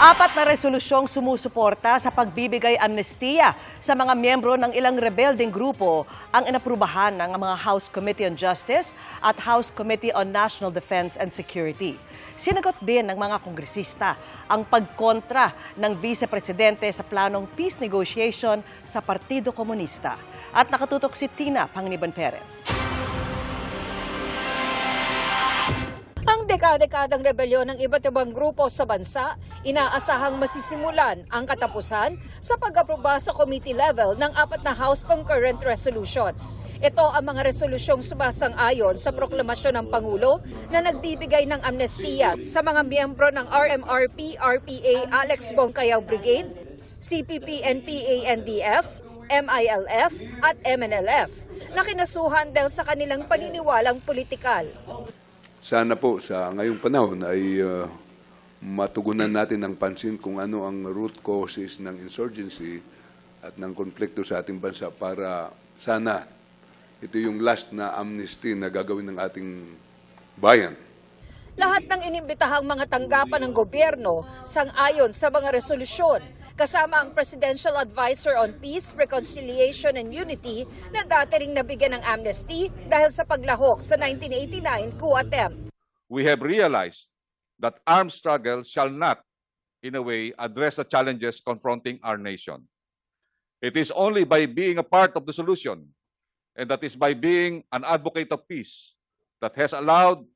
Apat na resolusyong sumusuporta sa pagbibigay amnestiya sa mga miyembro ng ilang rebelding grupo ang inaprubahan ng mga House Committee on Justice at House Committee on National Defense and Security. Sinagot din ng mga kongresista ang pagkontra ng vice-presidente sa planong peace negotiation sa Partido Komunista. At nakatutok si Tina Panganiban Perez. Dekada-dekadang rebelyon ng iba't ibang grupo sa bansa, inaasahang masisimulan ang katapusan sa pag-aproba sa committee level ng apat na House Concurrent Resolutions. Ito ang mga resolusyong sumasang-ayon sa proklamasyon ng Pangulo na nagbibigay ng amnestiya sa mga miyembro ng RMRP, RPA, Alex Bongkayaw Brigade, CPP, NPA, NDF, MILF at MNLF na kinasuhan dahil sa kanilang paniniwalang politikal. Sana po sa ngayong panahon ay uh, matugunan natin ng pansin kung ano ang root causes ng insurgency at ng konflikto sa ating bansa para sana ito yung last na amnesty na gagawin ng ating bayan. Lahat ng inimbitahang mga tanggapan ng gobyerno sang-ayon sa mga resolusyon, kasama ang Presidential Advisor on Peace, Reconciliation and Unity na dati ring nabigyan ng amnesty dahil sa paglahok sa 1989 coup attempt. we have realized that armed struggle shall not, in a way, address the challenges confronting our nation. It is only by being a part of the solution, and that is by being an advocate of peace, that has allowed,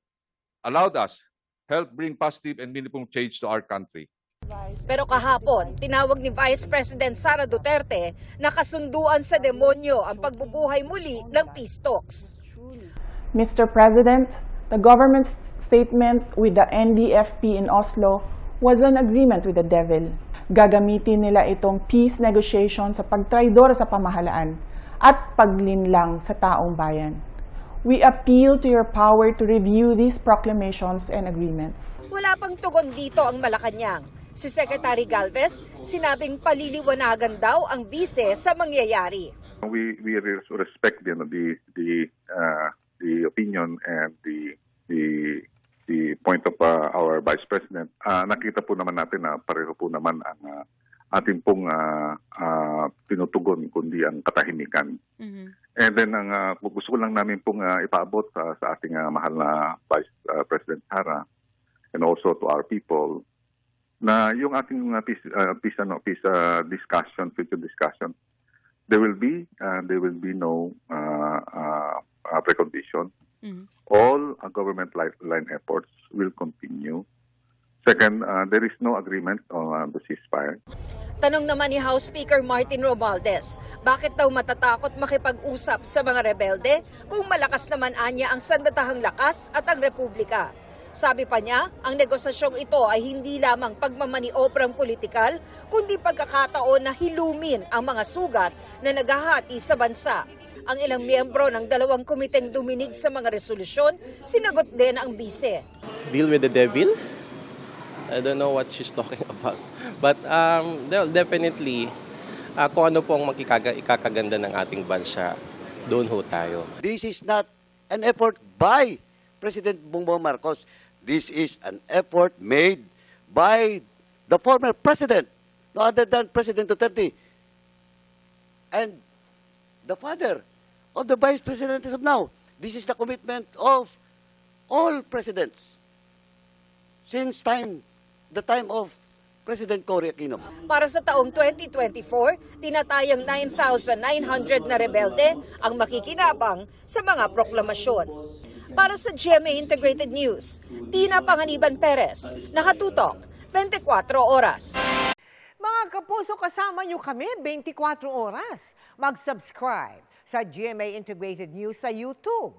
allowed us help bring positive and meaningful change to our country. Pero kahapon, tinawag ni Vice President Sara Duterte na kasunduan sa demonyo ang pagbubuhay muli ng peace talks. Mr. President, the government's statement with the NDFP in Oslo was an agreement with the devil. Gagamitin nila itong peace negotiation sa pagtraidor sa pamahalaan at paglinlang sa taong bayan. We appeal to your power to review these proclamations and agreements. Wala pang tugon dito ang Malacanang. Si Secretary Galvez, sinabing paliliwanagan daw ang bise sa mangyayari. we we res- respect you know, the the uh, the opinion and the the the point of uh, our vice president. Uh, nakita po naman natin na pareho po naman ang uh, ating pong uh, uh, tinutugon kundi ang katahimikan. And then ang uh, gusto ko lang namin pong uh, ipaabot sa, sa ating uh, mahal na Vice uh, President Sara and also to our people na yung ating uh, peace, uh, peace, ano, peace uh, discussion, future discussion, there will be uh, there will be no uh, uh, precondition. All uh, government line efforts will continue. Second, uh, there is no agreement on uh, the ceasefire. Tanong naman ni House Speaker Martin Romualdez, bakit daw matatakot makipag-usap sa mga rebelde kung malakas naman anya ang sandatahang lakas at ang republika? Sabi pa niya, ang negosasyong ito ay hindi lamang pagmamaniobrang politikal, kundi pagkakataon na hilumin ang mga sugat na naghahati sa bansa. Ang ilang miyembro ng dalawang komiteng duminig sa mga resolusyon, sinagot din ang bise. deal with the devil. I don't know what she's talking about. But um, definitely, uh, kung ano pong makikaga, ikakaganda ng ating bansa, doon ho tayo. This is not an effort by President Bongbong Marcos. This is an effort made by the former president, no other than President Duterte, and the father of the vice president of now. This is the commitment of all presidents since time, the time of President Cory Aquino. Para sa taong 2024, tinatayang 9,900 na rebelde ang makikinabang sa mga proklamasyon. Para sa GMA Integrated News, Tina Panganiban Perez, nakatutok, 24 oras. Mga kapuso, kasama nyo kami 24 oras. Mag-subscribe sa GMA Integrated News sa YouTube.